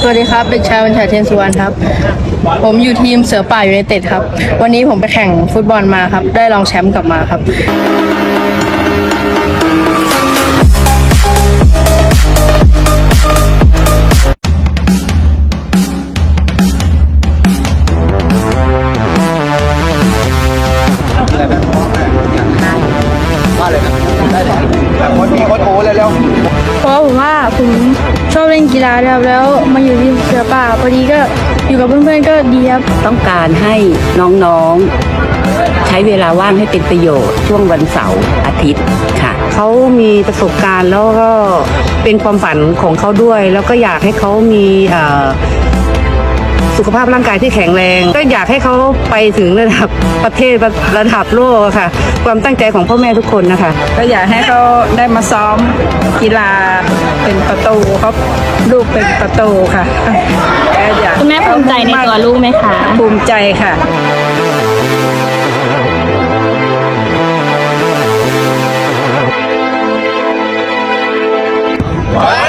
สวัสดีครับเด็กชายวันชัยเทียนสุวรรณครับ ผมอยู่ทีมเสือป่ายูไนเต็ดครับ วันนี้ผมไปแข่งฟุตบอลมาครับ ได้รองแชมป์กลับมาครับคนมีคนโอ้เลยแล้วเพราะผมว่าผม ชอบเล่นกีฬาครับแล้วมาอยู่ที่เสือป่าพอดีก็อยู่กับเพื่อนๆก็ดีครับต้องการให้น้องๆ ใช้เวลาว่างให้เป็นประโยชน์ช่วงวันเสาร์อาทิตย์ค่ะ เขามีประสบการณ์แล้วก็เป็นความฝันของเขาด้วย แล้วก็อยากให้เขามีเอ่อ สุขภาพร่างกายที่แข็งแรง ก็อยากให้เขาไปถึงระดับประเทศระดับโลกค่ะ ความตั้งใจของพ่อแม่ทุกคนนะคะ ก็อยากให้เขาได้มาซ้อมกีฬาเป็นประตูครับลูกเป็นประตูค่ะคุณแม่ภูมิใจในตัวลูกไหมคะ ภูมิใจค่ะว้า